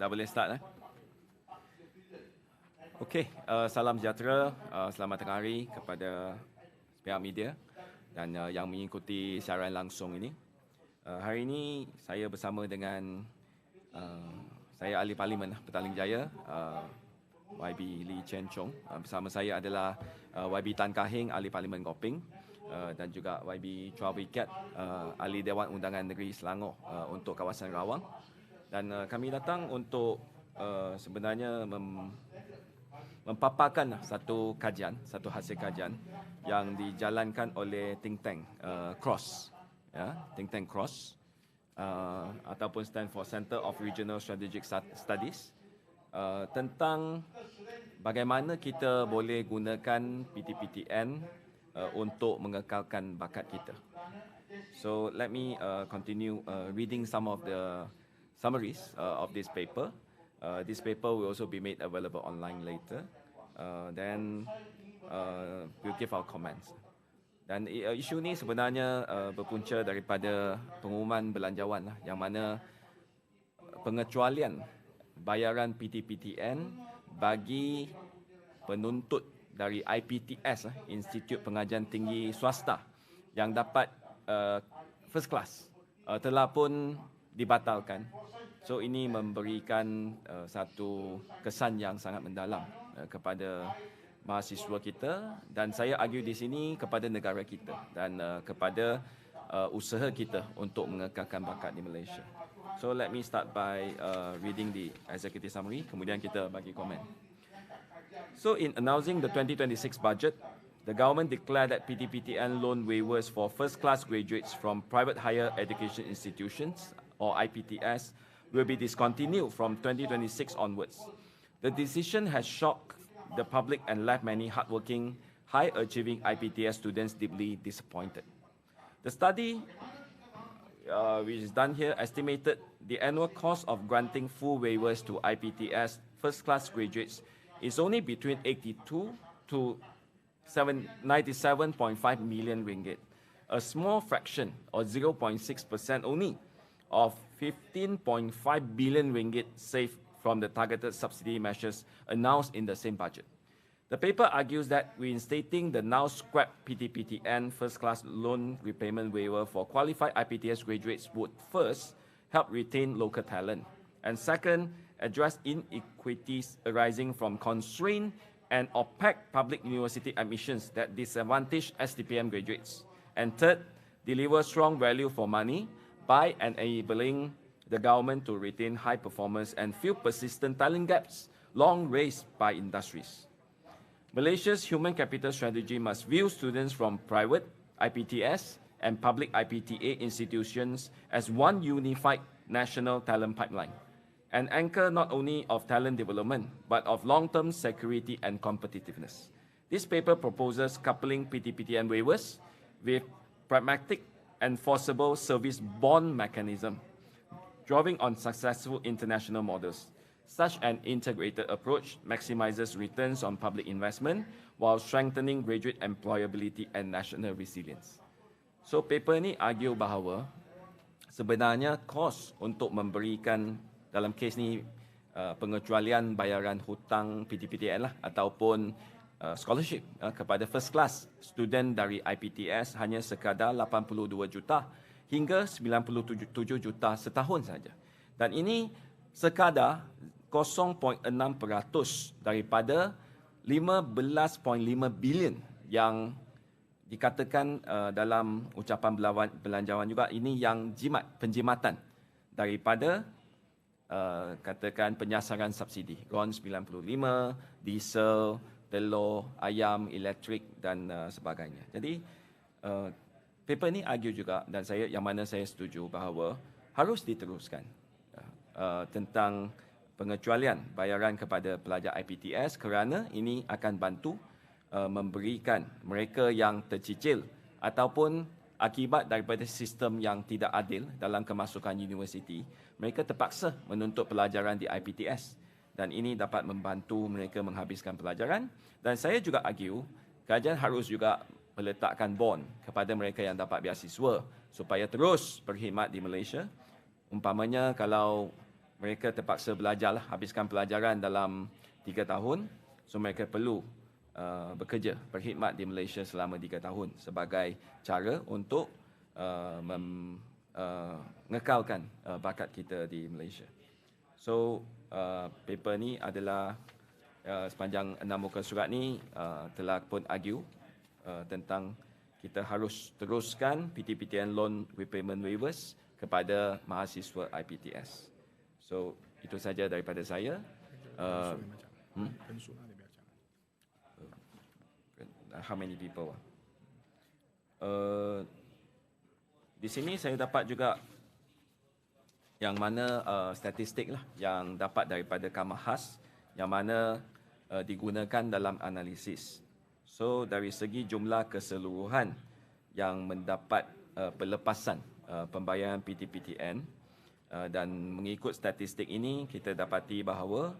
Dah boleh start eh? Okey, uh, salam sejahtera, uh, selamat tengah hari kepada pihak media dan uh, yang mengikuti siaran langsung ini. Uh, hari ini saya bersama dengan uh, saya ahli parlimen Petaling Jaya, uh, YB Lee Chen Chong. Uh, bersama saya adalah uh, YB Tan Kahing, ahli parlimen Goping uh, dan juga YB Chua Kiat, uh, ahli Dewan Undangan Negeri Selangor uh, untuk kawasan Rawang dan uh, kami datang untuk uh, sebenarnya mem, mempaparkan satu kajian, satu hasil kajian yang dijalankan oleh think tank uh, Cross, ya, think tank Cross uh, ataupun stand for Center of Regional Strategic Studies uh, tentang bagaimana kita boleh gunakan PTPTN uh, untuk mengekalkan bakat kita. So let me uh, continue uh, reading some of the summaries uh, of this paper. Uh, this paper will also be made available online later. Uh, then uh, we'll give our comments. Dan uh, isu ni sebenarnya uh, berpunca daripada pengumuman belanjawan lah, yang mana pengecualian bayaran PTPTN bagi penuntut dari IPTS, uh, Institut Pengajian Tinggi Swasta yang dapat uh, first class uh, telah pun dibatalkan So ini memberikan uh, satu kesan yang sangat mendalam uh, kepada mahasiswa kita dan saya argue di sini kepada negara kita dan uh, kepada uh, usaha kita untuk mengekalkan bakat di Malaysia. So let me start by uh, reading the executive summary kemudian kita bagi komen. So in announcing the 2026 budget, the government declared that PTPTN loan waivers for first class graduates from private higher education institutions or IPTS will be discontinued from 2026 onwards. The decision has shocked the public and left many hardworking, high-achieving IPTS students deeply disappointed. The study, uh, which is done here, estimated the annual cost of granting full waivers to IPTS first-class graduates is only between 82 to 97.5 million ringgit, a small fraction, or 0.6% only, of 15.5 billion ringgit saved from the targeted subsidy measures announced in the same budget. The paper argues that reinstating the now scrapped PTPTN first class loan repayment waiver for qualified IPTS graduates would first help retain local talent, and second, address inequities arising from constrained and opaque public university admissions that disadvantage STPM graduates, and third, deliver strong value for money by enabling the government to retain high performance and fill persistent talent gaps long raised by industries. Malaysia's human capital strategy must view students from private IPTS and public IPTA institutions as one unified national talent pipeline, an anchor not only of talent development but of long-term security and competitiveness. This paper proposes coupling PTPTN waivers with pragmatic enforceable service bond mechanism, drawing on successful international models. Such an integrated approach maximizes returns on public investment while strengthening graduate employability and national resilience. So paper ni argue bahawa sebenarnya kos untuk memberikan dalam kes ni uh, pengecualian bayaran hutang PTPTN lah ataupun uh, scholarship uh, kepada first class student dari IPTS hanya sekadar 82 juta hingga 97 juta setahun saja. Dan ini sekadar 0.6% daripada 15.5 bilion yang dikatakan uh, dalam ucapan belanjawan juga ini yang jimat penjimatan daripada uh, katakan penyasaran subsidi RON 95 diesel telur, ayam, elektrik dan uh, sebagainya. Jadi uh, paper ni argue juga dan saya yang mana saya setuju bahawa harus diteruskan uh, uh, tentang pengecualian bayaran kepada pelajar IPTS kerana ini akan bantu uh, memberikan mereka yang tercicil ataupun akibat daripada sistem yang tidak adil dalam kemasukan universiti mereka terpaksa menuntut pelajaran di IPTS dan ini dapat membantu mereka menghabiskan pelajaran dan saya juga argue kerajaan harus juga meletakkan bond kepada mereka yang dapat beasiswa supaya terus berkhidmat di Malaysia umpamanya kalau mereka terpaksa belajar lah, habiskan pelajaran dalam tiga tahun. So mereka perlu uh, bekerja, berkhidmat di Malaysia selama tiga tahun sebagai cara untuk uh, mem, uh, mengekalkan uh, bakat kita di Malaysia. So uh, paper ni adalah uh, sepanjang enam muka surat ni uh, telah pun argue uh, tentang kita harus teruskan PTPTN loan repayment waivers kepada mahasiswa IPTS. So itu saja daripada saya. Uh, hmm? How many people? Uh, di sini saya dapat juga yang mana uh, statistik lah yang dapat daripada Kamahas yang mana uh, digunakan dalam analisis. So dari segi jumlah keseluruhan yang mendapat uh, pelepasan uh, pembayaran PTPTN uh, dan mengikut statistik ini kita dapati bahawa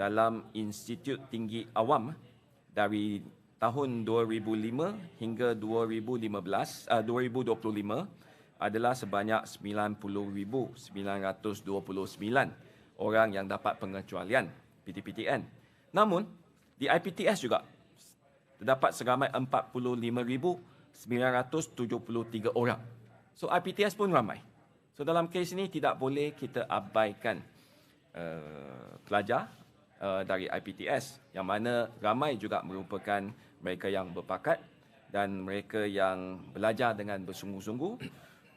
dalam Institut Tinggi Awam dari tahun 2005 hingga 2015 uh, 2025 adalah sebanyak 90,929 orang yang dapat pengecualian PTPTN. Namun di IPTS juga terdapat seramai 45,973 orang. So IPTS pun ramai. So dalam kes ini tidak boleh kita abaikan uh, pelajar uh, dari IPTS yang mana ramai juga merupakan mereka yang berpakat dan mereka yang belajar dengan bersungguh-sungguh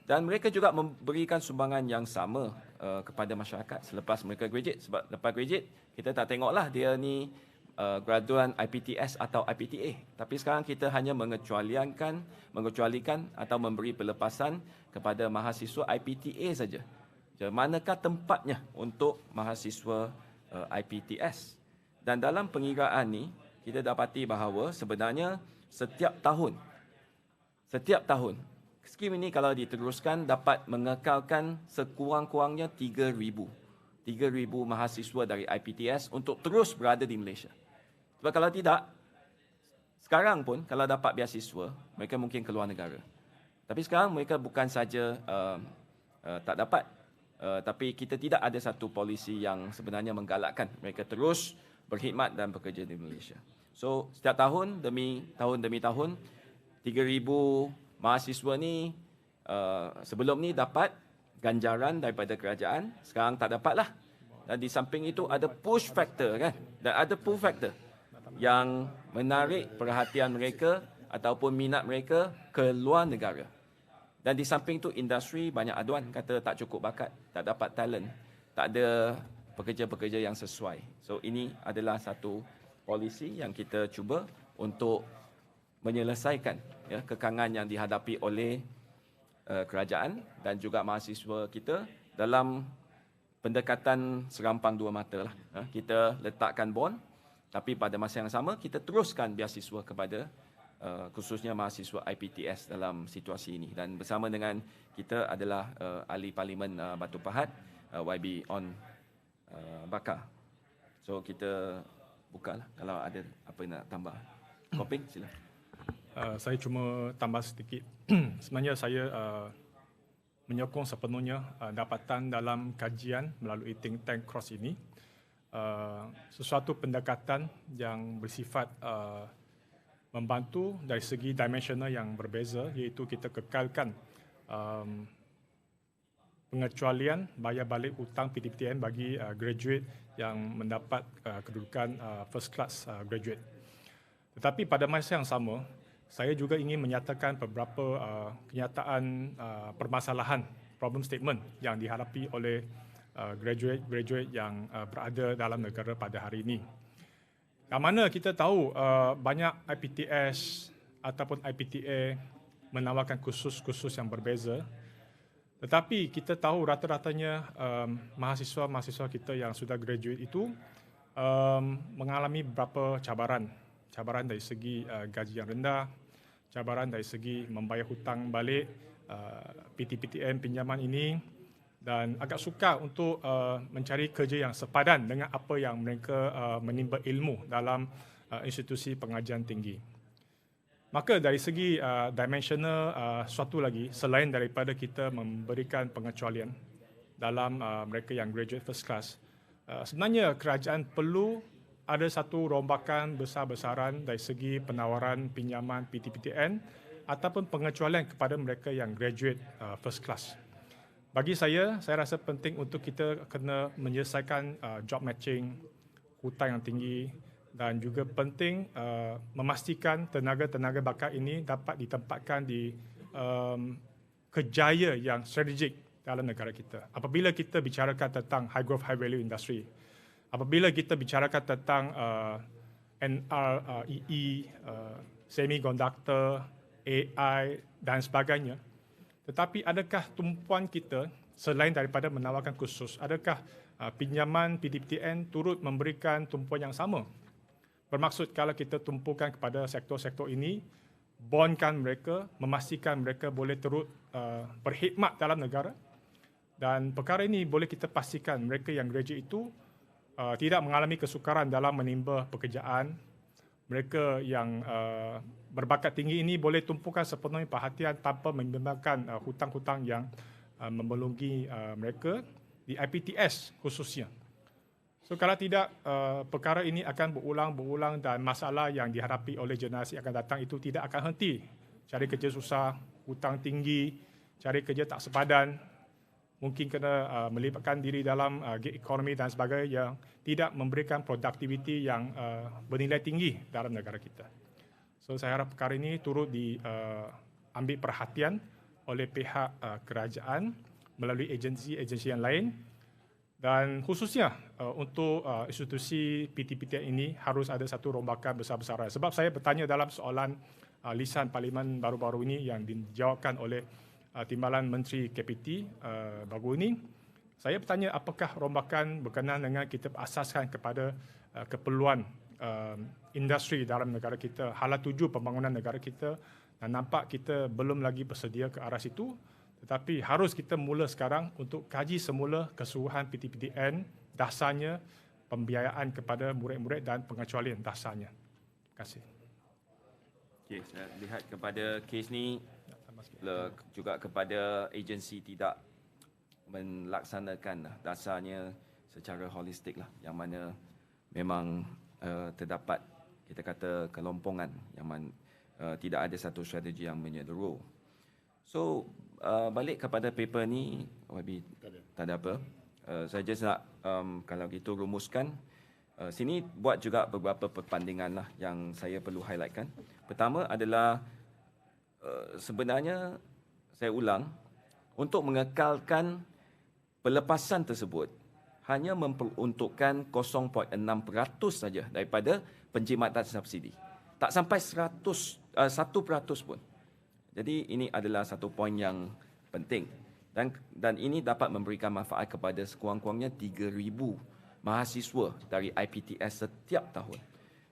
dan mereka juga memberikan sumbangan yang sama uh, kepada masyarakat selepas mereka graduate sebab lepas graduate kita tak tengoklah dia ni uh, graduan IPTS atau IPTA. Tapi sekarang kita hanya mengecualikan, mengecualikan atau memberi pelepasan kepada mahasiswa IPTA saja. Manakah tempatnya untuk mahasiswa uh, IPTS? Dan dalam pengiraan ni, kita dapati bahawa sebenarnya setiap tahun, setiap tahun, skim ini kalau diteruskan dapat mengekalkan sekurang-kurangnya 3,000 3,000 mahasiswa dari IPTS untuk terus berada di Malaysia. Sebab kalau tidak, sekarang pun kalau dapat beasiswa, mereka mungkin keluar negara. Tapi sekarang mereka bukan saja uh, uh, tak dapat, uh, tapi kita tidak ada satu polisi yang sebenarnya menggalakkan mereka terus berkhidmat dan bekerja di Malaysia. So setiap tahun demi tahun demi tahun, 3,000 mahasiswa ni uh, sebelum ni dapat ganjaran daripada kerajaan, sekarang tak dapat lah. Dan di samping itu ada push factor kan, dan ada pull factor yang menarik perhatian mereka ataupun minat mereka ke luar negara. Dan di samping itu industri banyak aduan kata tak cukup bakat, tak dapat talent, tak ada pekerja-pekerja yang sesuai. So ini adalah satu polisi yang kita cuba untuk menyelesaikan ya, kekangan yang dihadapi oleh uh, kerajaan dan juga mahasiswa kita dalam pendekatan serampang dua mata lah. Uh, kita letakkan bond tapi pada masa yang sama kita teruskan beasiswa kepada uh, khususnya mahasiswa IPTS dalam situasi ini dan bersama dengan kita adalah uh, ahli parlimen uh, Batu Pahat uh, YB on uh, Bakar. So kita bukalah kalau ada apa nak tambah. Koping sila. Uh, saya cuma tambah sedikit. Sebenarnya saya uh, menyokong sepenuhnya uh, dapatan dalam kajian melalui think tank cross ini uh, sesuatu pendekatan yang bersifat uh, membantu dari segi dimensional yang berbeza iaitu kita kekalkan um, pengecualian bayar balik hutang PTPTN bagi uh, graduate yang mendapat uh, kedudukan uh, first class uh, graduate. Tetapi pada masa yang sama, saya juga ingin menyatakan beberapa uh, kenyataan uh, permasalahan problem statement yang dihadapi oleh graduate-graduate uh, yang uh, berada dalam negara pada hari ini. Yang mana kita tahu uh, banyak IPTS ataupun IPTA menawarkan kursus-kursus yang berbeza. Tetapi kita tahu rata-ratanya um, mahasiswa-mahasiswa kita yang sudah graduate itu um, mengalami beberapa cabaran. Cabaran dari segi uh, gaji yang rendah, cabaran dari segi membayar hutang balik uh, PTPTN pinjaman ini dan agak suka untuk uh, mencari kerja yang sepadan dengan apa yang mereka uh, menimba ilmu dalam uh, institusi pengajian tinggi. Maka dari segi uh, dimensional uh, suatu lagi selain daripada kita memberikan pengecualian dalam uh, mereka yang graduate first class. Uh, sebenarnya kerajaan perlu ada satu rombakan besar-besaran dari segi penawaran pinjaman PTPTN ataupun pengecualian kepada mereka yang graduate uh, first class. Bagi saya, saya rasa penting untuk kita kena menyelesaikan uh, job matching, hutang yang tinggi dan juga penting uh, memastikan tenaga-tenaga bakat ini dapat ditempatkan di um, kejaya yang strategik dalam negara kita. Apabila kita bicarakan tentang high growth, high value industry, apabila kita bicarakan tentang uh, NREE, uh, semiconductor, AI dan sebagainya, tetapi adakah tumpuan kita selain daripada menawarkan khusus, adakah uh, pinjaman PDPTN turut memberikan tumpuan yang sama? Bermaksud kalau kita tumpukan kepada sektor-sektor ini, bondkan mereka, memastikan mereka boleh turut uh, berkhidmat dalam negara dan perkara ini boleh kita pastikan mereka yang graduate itu uh, tidak mengalami kesukaran dalam menimba pekerjaan. Mereka yang uh, berbakat tinggi ini boleh tumpukan sepenuhnya perhatian tanpa membimbangkan uh, hutang-hutang yang uh, membelungi uh, mereka di IPTS khususnya. So kalau tidak, uh, perkara ini akan berulang-berulang dan masalah yang dihadapi oleh generasi akan datang itu tidak akan henti. Cari kerja susah, hutang tinggi, cari kerja tak sepadan, mungkin kena uh, melibatkan diri dalam uh, gig ekonomi dan sebagainya yang tidak memberikan produktiviti yang uh, bernilai tinggi dalam negara kita. So saya harap perkara ini turut diambil uh, perhatian oleh pihak uh, kerajaan melalui agensi-agensi yang lain dan khususnya uh, untuk uh, institusi PTPT ini harus ada satu rombakan besar-besaran. Sebab saya bertanya dalam soalan uh, lisan parlimen baru-baru ini yang dijawabkan oleh uh, Timbalan Menteri KPT uh, baru ini, saya bertanya apakah rombakan berkenaan dengan kita asaskan kepada uh, keperluan uh, industri dalam negara kita, hala tuju pembangunan negara kita dan nampak kita belum lagi bersedia ke arah situ tetapi harus kita mula sekarang untuk kaji semula keseluruhan PTPTN dasarnya pembiayaan kepada murid-murid dan pengecualian dasarnya. Terima kasih. Okay, saya lihat kepada kes ni le, juga kepada agensi tidak melaksanakan lah, dasarnya secara holistik lah yang mana memang uh, terdapat kita kata kelompongan yang mana uh, tidak ada satu strategi yang menyeluruh. So uh, balik kepada paper ni YB tak ada apa. Uh, saya just nak um, kalau gitu rumuskan uh, sini buat juga beberapa perbandingan lah yang saya perlu highlightkan. Pertama adalah uh, sebenarnya saya ulang, untuk mengekalkan pelepasan tersebut hanya memperuntukkan 0.6% saja daripada penjimatan subsidi. Tak sampai 100 uh, 1% pun. Jadi ini adalah satu poin yang penting dan dan ini dapat memberikan manfaat kepada sekurang-kurangnya 3000 mahasiswa dari IPTS setiap tahun.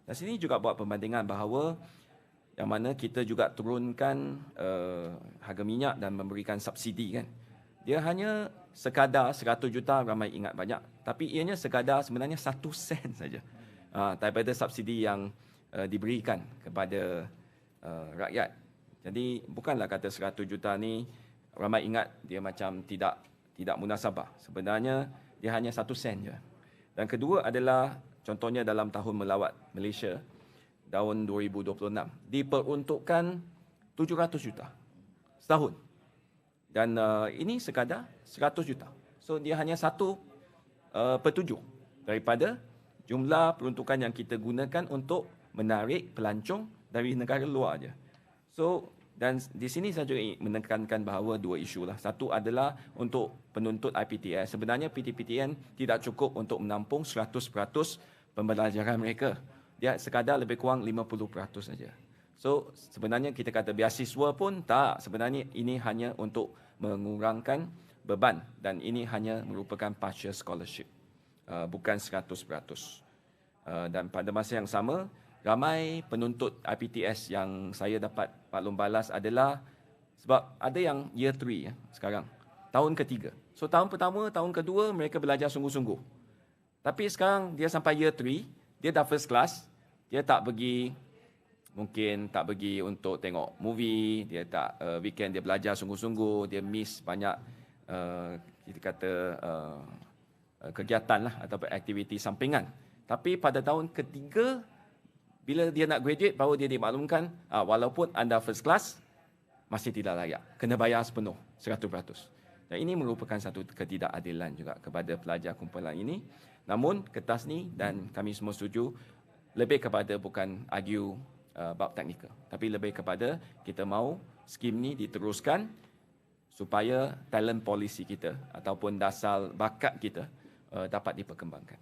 Dan sini juga buat perbandingan bahawa yang mana kita juga turunkan uh, harga minyak dan memberikan subsidi kan. Dia hanya sekadar 100 juta ramai ingat banyak tapi ianya sekadar sebenarnya 1 sen saja. Uh, daripada subsidi yang uh, diberikan kepada uh, rakyat. Jadi bukanlah kata 100 juta ni ramai ingat dia macam tidak tidak munasabah. Sebenarnya dia hanya 1 sen je. Dan kedua adalah contohnya dalam tahun melawat Malaysia tahun 2026 diperuntukkan 700 juta setahun. Dan uh, ini sekadar 100 juta. So dia hanya satu uh, petunjuk daripada jumlah peruntukan yang kita gunakan untuk menarik pelancong dari negara luar aja. So dan di sini saya juga menekankan bahawa dua isu lah. Satu adalah untuk penuntut IPTS. Sebenarnya PTPTN tidak cukup untuk menampung 100% pembelajaran mereka dia sekadar lebih kurang 50% saja. So sebenarnya kita kata biasiswa pun tak, sebenarnya ini hanya untuk mengurangkan beban dan ini hanya merupakan partial scholarship. Uh, bukan 100%. Uh, dan pada masa yang sama, ramai penuntut IPTS yang saya dapat maklum balas adalah sebab ada yang year 3 ya, sekarang. Tahun ketiga. So tahun pertama, tahun kedua mereka belajar sungguh-sungguh. Tapi sekarang dia sampai year 3, dia dah first class, dia tak pergi mungkin tak pergi untuk tengok movie dia tak uh, weekend dia belajar sungguh-sungguh dia miss banyak uh, kita kata uh, uh, kegiatan lah ataupun aktiviti sampingan. Tapi pada tahun ketiga bila dia nak graduate baru dia dimaklumkan uh, walaupun anda first class masih tidak layak. Kena bayar sepenuh 100%. Dan ini merupakan satu ketidakadilan juga kepada pelajar kumpulan ini. Namun kertas ni dan kami semua setuju lebih kepada bukan argue uh, bab teknikal tapi lebih kepada kita mahu skim ni diteruskan supaya talent policy kita ataupun dasar bakat kita uh, dapat diperkembangkan.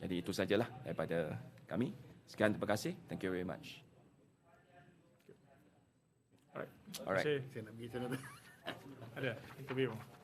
Jadi itu sajalah daripada kami. Sekian terima kasih. Thank you very much. Alright. Alright. Saya nak pergi sana. Ada interview.